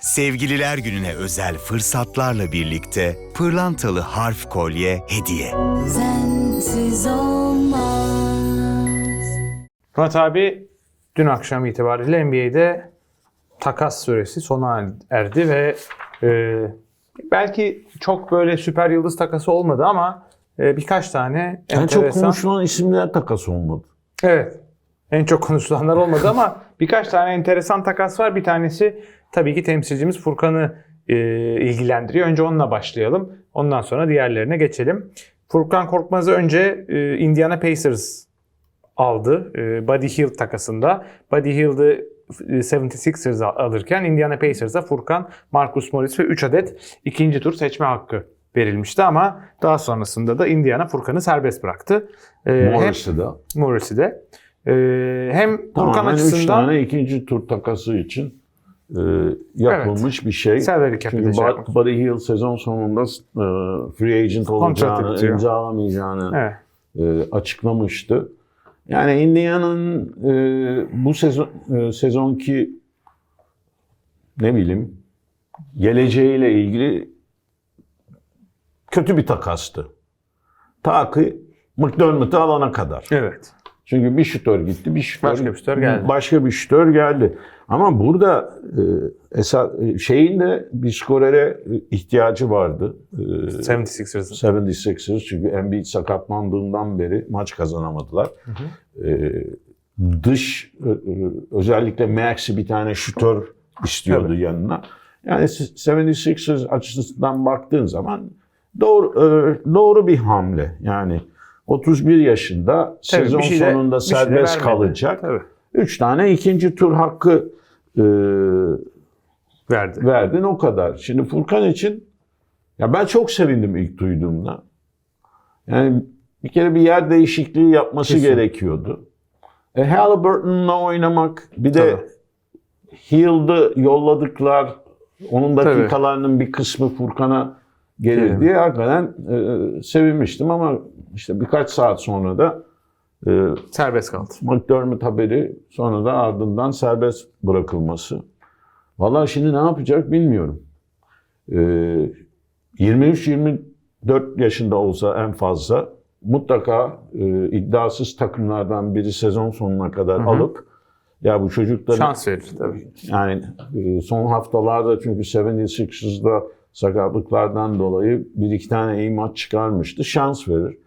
Sevgililer gününe özel fırsatlarla birlikte pırlantalı harf kolye hediye. Sensiz olmaz. Murat abi dün akşam itibariyle NBA'de takas süresi sona erdi ve e, belki çok böyle süper yıldız takası olmadı ama e, birkaç tane En çok enteresan. konuşulan isimler takas olmadı. Evet. En çok konuşulanlar olmadı ama birkaç tane enteresan takas var. Bir tanesi tabii ki temsilcimiz Furkan'ı e, ilgilendiriyor. Önce onunla başlayalım. Ondan sonra diğerlerine geçelim. Furkan Korkmaz'ı önce e, Indiana Pacers aldı. E, Buddy Hield takasında. Buddy Hield'ı e, 76ers alırken Indiana Pacers'a Furkan, Marcus Morris ve 3 adet ikinci tur seçme hakkı verilmişti ama daha sonrasında da Indiana Furkan'ı serbest bıraktı. E, hem- Morris'i de. Morris'i de. Ee, hem Furkan Tamamen 3 açısından tane ikinci tur takası için e, yapılmış bir şey. cap'e Çünkü şey. Buddy Hield sezon sonunda e, free agent olacağını, imzalamayacağını Evet. e, açıklamıştı. Yani Indiana'nın e, bu sezon e, sezonki ne bileyim geleceğiyle ilgili kötü bir takastı. Ta ki McDermott'ı alana kadar. Evet. Çünkü bir şutör gitti, bir şutör, Başka bir şutör geldi. Başka bir şutör geldi. Ama burada e, esas e, şeyin de bir skorere e, ihtiyacı vardı. E, 76ers'ın. 76ers çünkü Embiid sakatlandığından beri maç kazanamadılar. E, dış e, e, özellikle Max'i bir tane şutör istiyordu yanına. Yani 76ers açısından baktığın zaman doğru e, doğru bir hamle. Yani 31 yaşında Tabii, sezon bir şey de- sonunda şey serbest vermedi. kalacak. Tabii. 3 tane ikinci tur hakkı e, Verdi. verdin o kadar. Şimdi Furkan için ya ben çok sevindim ilk duyduğumda. Yani bir kere bir yer değişikliği yapması Kesin. gerekiyordu. E, Halliburton'la oynamak bir de Tabii. Hield'ı yolladıklar. Onun Tabii. dakikalarının bir kısmı Furkan'a gelir Gelir. diye hakikaten e, sevinmiştim ama işte birkaç saat sonra da e, Serbest kaldı. McDermott haberi sonra da ardından serbest bırakılması. Vallahi şimdi ne yapacak bilmiyorum. Ee, 23-24 yaşında olsa en fazla mutlaka e, iddiasız takımlardan biri sezon sonuna kadar alıp ya bu çocukların Şans verir tabii. yani e, son haftalarda çünkü 76ers'da sakatlıklardan dolayı bir iki tane iyi maç çıkarmıştı. Şans verir.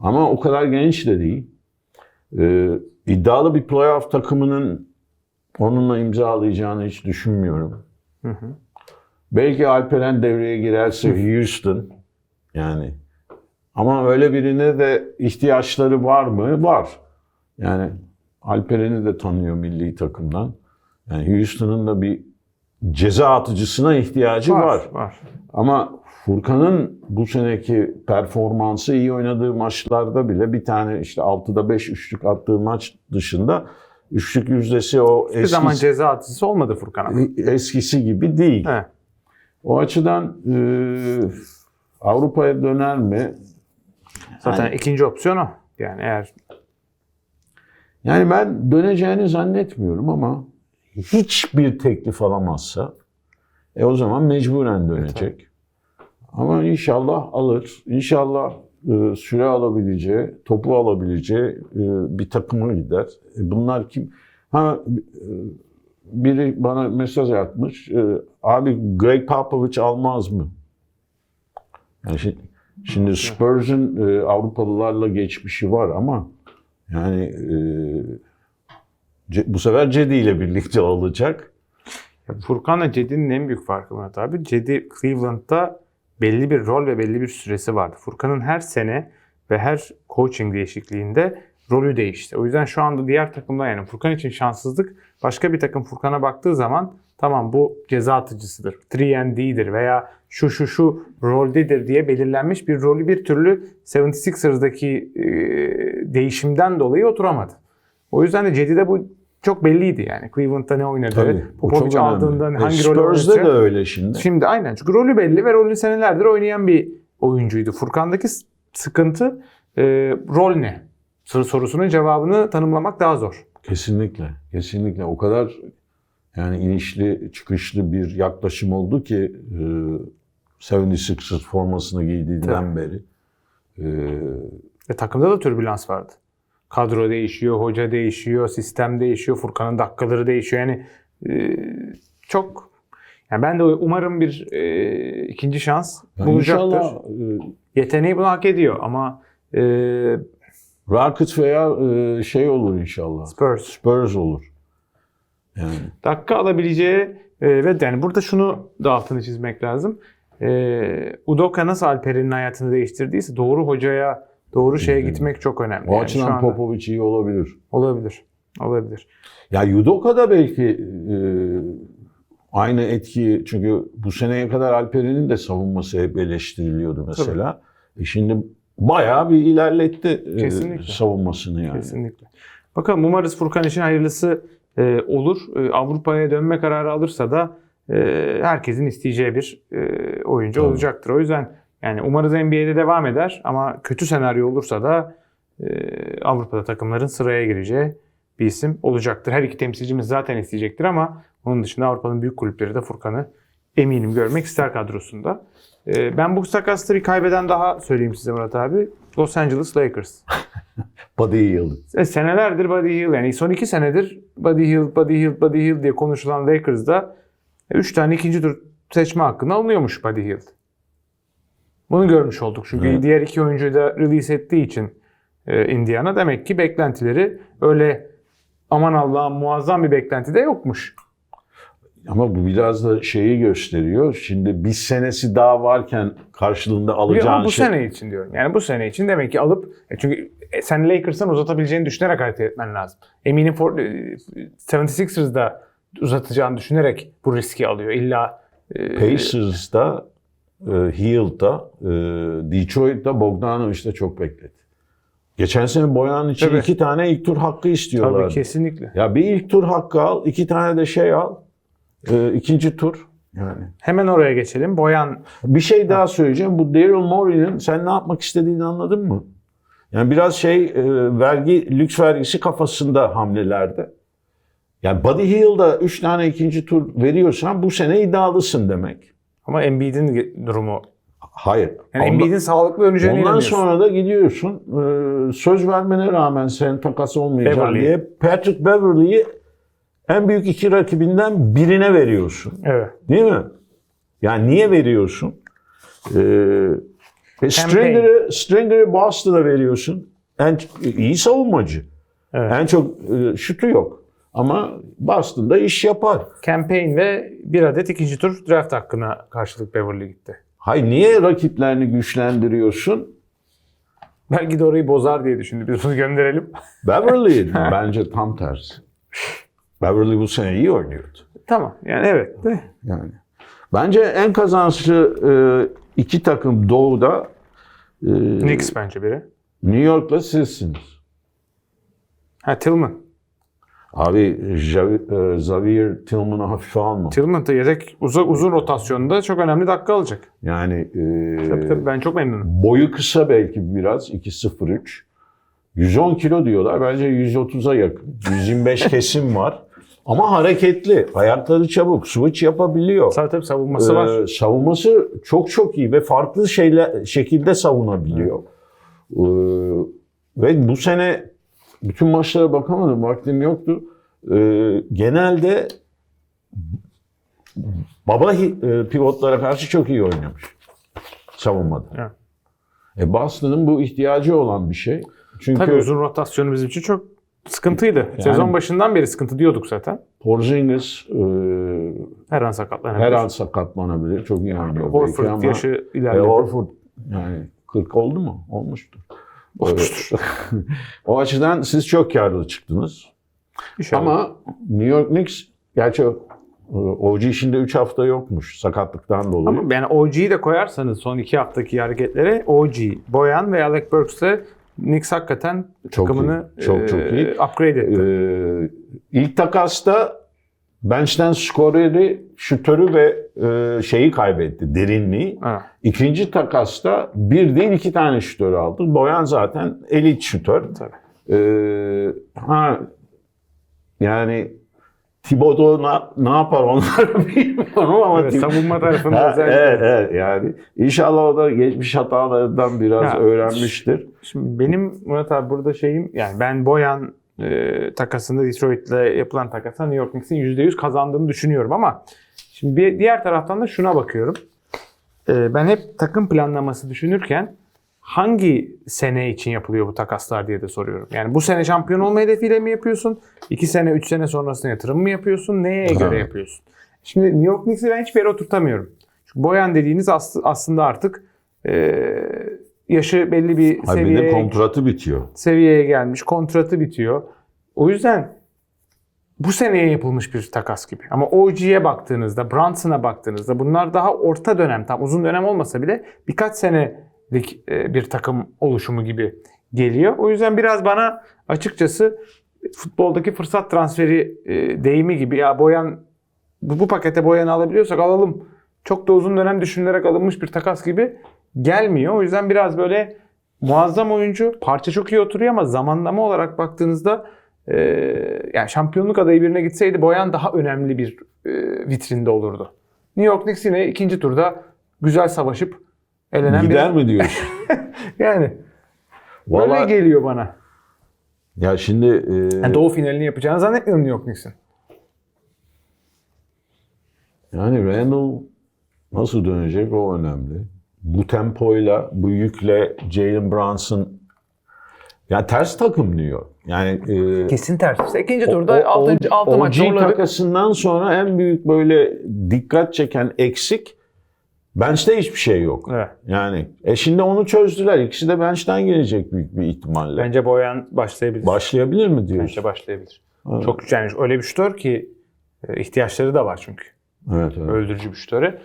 Ama o kadar genç de değil. E, iddialı bir playoff takımının onunla imzalayacağını hiç düşünmüyorum. Belki Alperen devreye girerse Houston yani ama öyle birine de ihtiyaçları var mı? Var. Yani Alperen'i de tanıyor milli takımdan. Yani Houston'ın da bir ceza atıcısına ihtiyacı var. Var. Var. Ama Furkan'ın bu seneki performansı iyi oynadığı maçlarda bile bir tane işte 6'da 5 üçlük attığı maç dışında üçlük yüzdesi o Bir zaman eskisi, ceza atıcısı olmadı Furkan'a. eskisi gibi değil. Evet. O açıdan e, Avrupa'ya döner mi? Zaten Yani- ikinci opsiyon o. Yani eğer Yani ben döneceğini zannetmiyorum ama hiçbir teklif alamazsa e o zaman mecburen dönecek. Ama inşallah alır. İnşallah e, süre alabileceği, topu alabileceği e, bir takıma gider. E, bunlar kim? Ha biri bana mesaj atmış. Abi Greg Popovich almaz mı? Yani şimdi, şimdi Spurs'un Avrupalılarla geçmişi var ama yani e, bu sefer Cedi ile birlikte olacak. Furkan'la Cedi'nin en büyük farkı Murat abi. Cedi Cleveland'da belli bir rol ve belli bir süresi vardı. Furkan'ın her sene ve her coaching değişikliğinde rolü değişti. O yüzden şu anda diğer takımda yani Furkan için şanssızlık başka bir takım Furkan'a baktığı zaman tamam bu ceza atıcısıdır, 3&D'dir veya şu şu şu roldedir diye belirlenmiş bir rolü bir türlü 76ers'daki e, değişimden dolayı oturamadı. O yüzden de Cedi'de bu çok belliydi yani. Cleveland'da ne oynadı, o Popovic önemli. aldığında E, hangi rolü Spurs'da oynayacak. da öyle şimdi. Şimdi aynen çünkü rolü belli ve rolünü senelerdir oynayan bir oyuncuydu. Furkan'daki sıkıntı e, rol ne? Soru sorusunun cevabını tanımlamak daha zor. Kesinlikle, kesinlikle. O kadar Yani inişli çıkışlı bir yaklaşım oldu ki e, 76ers formasını giydiğinden beri. E, Ve takımda da türbülans vardı. Kadro değişiyor, hoca değişiyor, sistem değişiyor, Furkan'ın dakikaları değişiyor. Yani e, çok yani ben de umarım bir e, ikinci şans yani bulacaktır. inşallah e, Yeteneği bunu hak ediyor ama e, Rockets veya e, şey olur inşallah. Spurs Spurs olur. Yani dakika alabileceği e, ve yani burada şunu da altını çizmek lazım. E, Udoka nasıl Alperen'in hayatını değiştirdiyse doğru hocaya, doğru şeye gitmek çok önemli. o Yani açıdan anda Popovic iyi olabilir. olabilir. Olabilir. Ya Yudoka da belki e, aynı etkiyi çünkü bu seneye kadar Alperen'in de savunması hep eleştiriliyordu mesela. E şimdi bayağı bir ilerletti e, savunmasını yani. Kesinlikle. Bakalım umarız Furkan için hayırlısı e, olur. E, Avrupa'ya dönme kararı alırsa da e, herkesin isteyeceği bir e, oyuncu Tabii. olacaktır. O yüzden yani umarız NBA'de devam eder ama kötü senaryo olursa da e, Avrupa'da takımların sıraya gireceği bir isim olacaktır. Her iki temsilcimiz zaten isteyecektir ama onun dışında Avrupa'nın büyük kulüpleri de Furkan'ı eminim görmek ister kadrosunda. E, ben bu takasları bir kaybeden daha söyleyeyim size Murat abi. Los Angeles Lakers. Buddy Hield. E, senelerdir Buddy Hield yani son iki senedir Buddy Hield, Buddy Hield, Buddy Hield diye konuşulan Lakers'da 3 tane ikinci tur seçme hakkında alınıyormuş Buddy Hield. Bunu görmüş olduk. Çünkü Evet. diğer iki oyuncuyu da release ettiği için e, Indiana demek ki beklentileri öyle aman Allah'ım muazzam bir beklenti de yokmuş. Ama bu biraz da şeyi gösteriyor. Şimdi bir senesi daha varken karşılığında alacağın Ama bu şey... sene için diyorum. Yani bu sene için demek ki alıp e, çünkü e, sen Lakers'ın uzatabileceğini düşünerek hareket etmen lazım. Eminim for, e, 76ers'da uzatacağını düşünerek bu riski alıyor. İlla e, Pacers'da, e, Hield'da, e, Detroit'da Bogdanovic de çok bekledi. Geçen sene Boyan için Tabii. iki tane ilk tur hakkı istiyorlar. Tabii kesinlikle. Ya bir ilk tur hakkı al, iki tane de şey al. E, ikinci tur. Yani. Hemen oraya geçelim. Boyan Bir şey daha söyleyeceğim. Bu Daryl Morey'nin sen ne yapmak istediğini anladın mı? Yani biraz şey e, vergi, lüks vergisi kafasında hamlelerde. Yani Buddy Hield'a 3 tane ikinci tur veriyorsan bu sene iddialısın demek. Ama Embiid'in durumu. Hayır. Yani Ondan- Embiid'in sağlıklı döneceğine Ondan inanıyorsun. sonra da gidiyorsun e, söz vermene rağmen senin takas olmayacağını Beverly. diye Patrick Beverly'yi en büyük iki rakibinden birine veriyorsun. Evet. Değil mi? Yani niye veriyorsun? Ee, e, Stringer'ı, Stringer'ı Boston'a veriyorsun. En iyi savunmacı. Evet. En çok e, şutu yok. Ama Boston'da iş yapar. Campaign ve bir adet ikinci tur draft hakkına karşılık Beverly gitti. Hay niye rakiplerini güçlendiriyorsun? Belki de orayı bozar diye düşündü. Biz bunu gönderelim. Beverly bence tam tersi. Beverly bu sene iyi oynuyordu. tamam. Yani evet. de. Yani bence en kazançlı e, iki takım Doğu'da e, Knicks bence biri. New York'la sizsiniz. Ha Tillman. Abi e, Xavier Tillman'ı hafife alma. Tillman da yedek uzun, uzun rotasyonda çok önemli dakika alacak. Yani e, Tabii tabii ben çok memnunum. boyu kısa belki biraz 2.03. 110 kilo diyorlar. Bence 130'a yakın. 125 kesim var. Ama hareketli. Ayakları çabuk. Switch yapabiliyor. Tabii tabii savunması var. Ee, savunması çok çok iyi ve farklı şeyler şekilde savunabiliyor. Ee, ve bu sene bütün maçlara bakamadım, vaktim yoktu. Ee, genelde baba e, pivotlara karşı çok iyi oynamış savunmada. Evet. E Boston'ın bu ihtiyacı olan bir şey. Çünkü Tabii uzun rotasyonu bizim için çok sıkıntıydı. Sezon başından beri sıkıntı diyorduk zaten. Porzingis e, Her an sakatlanabilir. her an sakatlanabilir. Çok iyi oynuyor. Horford ama- yaşı E, ilerledi. Horford yani 40 oldu mu? Olmuştur. Olmuştur. o açıdan siz çok karlı çıktınız. İnşallah. Ama New York Knicks gerçi e, OG işinde 3 hafta yokmuş sakatlıktan dolayı. Ama yani OG'yi de koyarsanız son iki haftaki hareketlere OG, Boyan ve Alec Burks'le Knicks hakikaten Çok takımını iyi. Çok, çok e, iyi. upgrade etti. Ee, ilk takasta bench'ten skoreri, şutörü ve e, şeyi kaybetti, derinliği. Ha. İkinci takasta bir değil iki tane şutör aldı. Boyan zaten elit şutör. Tabii. Ee, ha yani Thibodeau na- ne yapar onları bilmiyorum ama Evet, savunma tarafında Ha, özellikle. evet, evet, yani inşallah o da geçmiş hatalardan biraz Ya, öğrenmiştir. Şimdi benim Murat abi burada şeyim yani ben Boyan e, takasında Detroit'le yapılan takasında New York Knicks'in %100 kazandığını düşünüyorum ama şimdi bir diğer taraftan da şuna bakıyorum. E, ben hep takım planlaması düşünürken hangi sene için yapılıyor bu takaslar diye de soruyorum. Yani bu sene şampiyon olma hedefiyle mi yapıyorsun? 2 sene, 3 sene sonrasında yatırım mı yapıyorsun? Neye göre Evet. yapıyorsun? Şimdi New York Knicks'i ben hiçbir yere oturtamıyorum. Çünkü Boyan dediğiniz as- aslında artık e, yaşı belli bir Ha, bir de seviyeye kontratı bitiyor. seviyeye gelmiş, kontratı bitiyor. O yüzden bu seneye yapılmış bir takas gibi. Ama OG'ye baktığınızda, Brunson'a baktığınızda bunlar daha orta dönem, tam uzun dönem olmasa bile birkaç senelik e, bir takım oluşumu gibi geliyor. O yüzden biraz bana açıkçası futboldaki fırsat transferi e, deyimi gibi ya Boyan bu, bu pakete Boyan'ı alabiliyorsak alalım. Çok da uzun dönem düşünülerek alınmış bir takas gibi gelmiyor. O yüzden biraz böyle muazzam oyuncu. Parça çok iyi oturuyor ama zamanlama olarak baktığınızda e, yani şampiyonluk adayı birine gitseydi Boyan daha önemli bir e, vitrinde olurdu. New York Knicks yine ikinci turda güzel savaşıp elenen Gider bir... mi diyorsun? Yani böyle Vallahi geliyor bana. ya şimdi e, Yani doğu finalini yapacağını zannetmiyorum New York Knicks'in. yani Randall nasıl dönecek o önemli. Bu tempoyla, bu yükle Jalen Brunson ya ters takım New York. Yani e, Kesin ters. İkinci turda 6. 6 maç zorladık. takasından sonra en büyük böyle dikkat çeken eksik bench'te hiçbir şey yok. Evet. Yani e şimdi onu çözdüler. İkisi de bench'ten gelecek büyük bir ihtimalle. Bence Boyan başlayabilir. Başlayabilir mi diyorsun? Bence başlayabilir. Evet. Çok yani öyle bir şutör ki e, ihtiyaçları da var çünkü. Evet, evet. Öldürücü bir şutöre.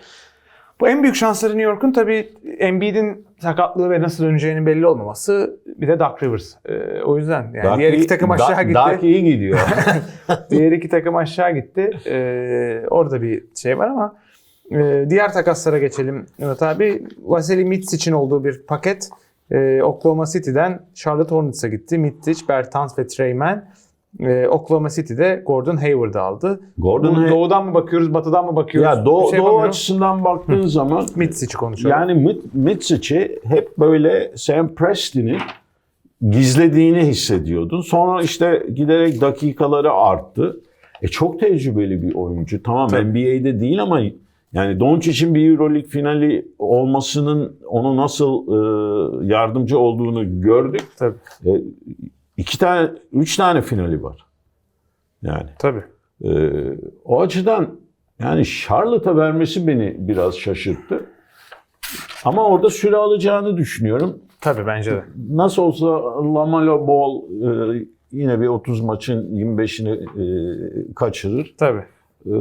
Bu en büyük şansları New York'un tabii Embiid'in sakatlığı ve nasıl döneceğinin belli olmaması. Bir de Doug Rivers. E, o yüzden yani Dark diğer iki takım aşağı Da- gitti. Dark iyi gidiyor. diğer iki takım aşağı gitti. E, orada bir şey var ama e, diğer takaslara geçelim Murat abi. Vasily Mitsic'in olduğu bir paket e, Oklahoma City'den Charlotte Hornets'a gitti. Mitsic, Bertans ve Treyman. E, Oklahoma City'de Gordon Hayward'ı aldı. Gordon Hay- doğudan mı bakıyoruz, batıdan mı bakıyoruz? ya doğu, Bir şey doğu yapamıyorum. açısından baktığın zaman Mitsic'i konuşalım. yani Mit- Mitsic'i hep böyle Sam Preston'in gizlediğini hissediyordun. Sonra işte giderek dakikaları arttı. E çok tecrübeli bir oyuncu. Tamam. NBA'de değil ama yani Doncic'in bir Euroleague finali olmasının onu nasıl e, yardımcı olduğunu gördük. Tabii. E, iki tane, üç tane finali var. Yani Tabii. e, o açıdan yani Charlotte'a vermesi beni biraz şaşırttı. Ama orada süre alacağını düşünüyorum. Tabii bence de. Nasıl olsa Lamelo Ball e, yine bir 30 maçın 25'ini e, kaçırır. Tabii. E,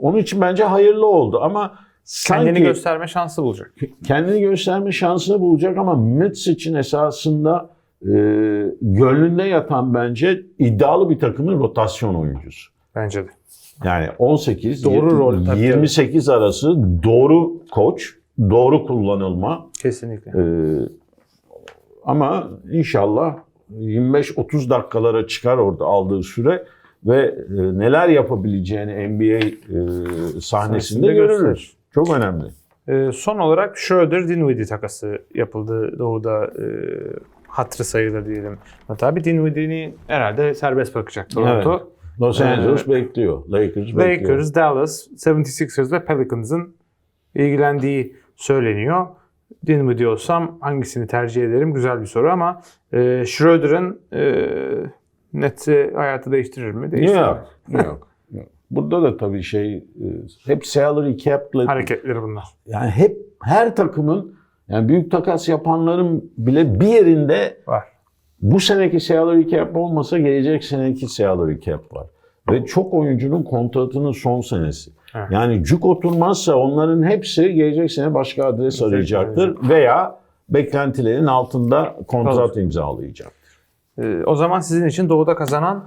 onun için bence hayırlı oldu ama sanki Kendini gösterme şansı bulacak. kendini gösterme şansını bulacak ama Mets için esasında e, gönlünde yatan bence iddialı bir takımın rotasyon oyuncusu. Bence de. Yani 18, Doğru yirmi- rol, tabii, 28 arası doğru koç, doğru kullanılma. Kesinlikle. E, ama inşallah 25-30 dakikalara çıkar orada aldığı süre ve e, neler yapabileceğini NBA e, sahnesinde Sahnesinde görürüz. gösterir. Çok önemli. Ee, son olarak Schroeder Dinwiddie takası yapıldı Doğu'da e, hatırı sayılır diyelim. Tabii Dinwiddie'ni herhalde serbest bırakacak Toronto. Los Ee, Angeles bekliyor. Lakers bekliyor. Lakers, Dallas, 76ers ve Pelicans'ın ilgilendiği söyleniyor. Dinwiddie olsam hangisini tercih ederim? Güzel bir soru ama e, Schroeder'ın e, netse hayatı değiştirir mi? Değiştirir. Yok, yok. Burada da tabii şey e, hep salary cap'le Hareketleri bunlar. yani hep her takımın yani büyük takas yapanların bile bir yerinde Var. bu seneki salary cap olmasa gelecek seneki salary cap var. Ve çok oyuncunun kontratının son senesi. Evet. Yani cuk oturmazsa onların hepsi gelecek sene başka adres arayacaktır veya beklentilerin altında kontrat imzalayacak. E, o zaman sizin için Doğu'da kazanan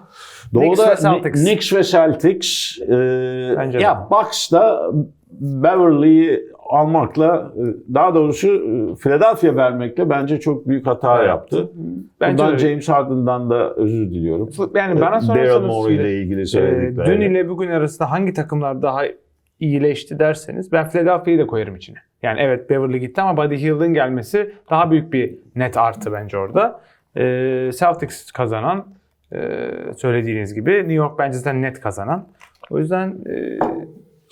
Knicks Doğuda ve Celtics. Knicks ve Celtics. e, Bence de. ya Bucks da Beverly'yi almakla, e, daha doğrusu e, Philadelphia vermekle bence çok büyük hata Evet. yaptı. Bence Bundan de. James Harden'dan da özür diliyorum. Yani bana Daryl sorarsanız ile ilgili e, söyledikleri. dün ile bugün arasında hangi takımlar daha iyileşti derseniz ben Philadelphia'yı da koyarım içine. Yani evet Beverly gitti ama Buddy Hield'ın gelmesi daha büyük bir net artı bence orada. E, Celtics kazanan e, söylediğiniz gibi New York bence zaten net kazanan. O yüzden e,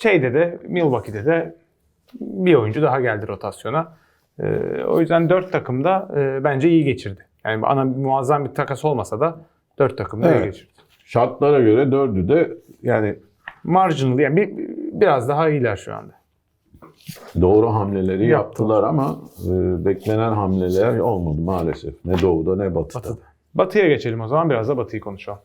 şeyde de Milwaukee'de de bir oyuncu daha geldi rotasyona. E, o yüzden dört takım da e, bence iyi geçirdi. Yani ana muazzam bir takas olmasa da dört takım da iyi Evet. geçirdi. Şartlara göre dördü de yani Marginal yani bir, biraz daha iyiler şu anda. Doğru hamleleri Yaptılar. ama e, beklenen hamleler olmadı maalesef. Ne doğuda ne batıda. Batı'da. Batı'ya geçelim o zaman biraz da Batı'yı konuşalım.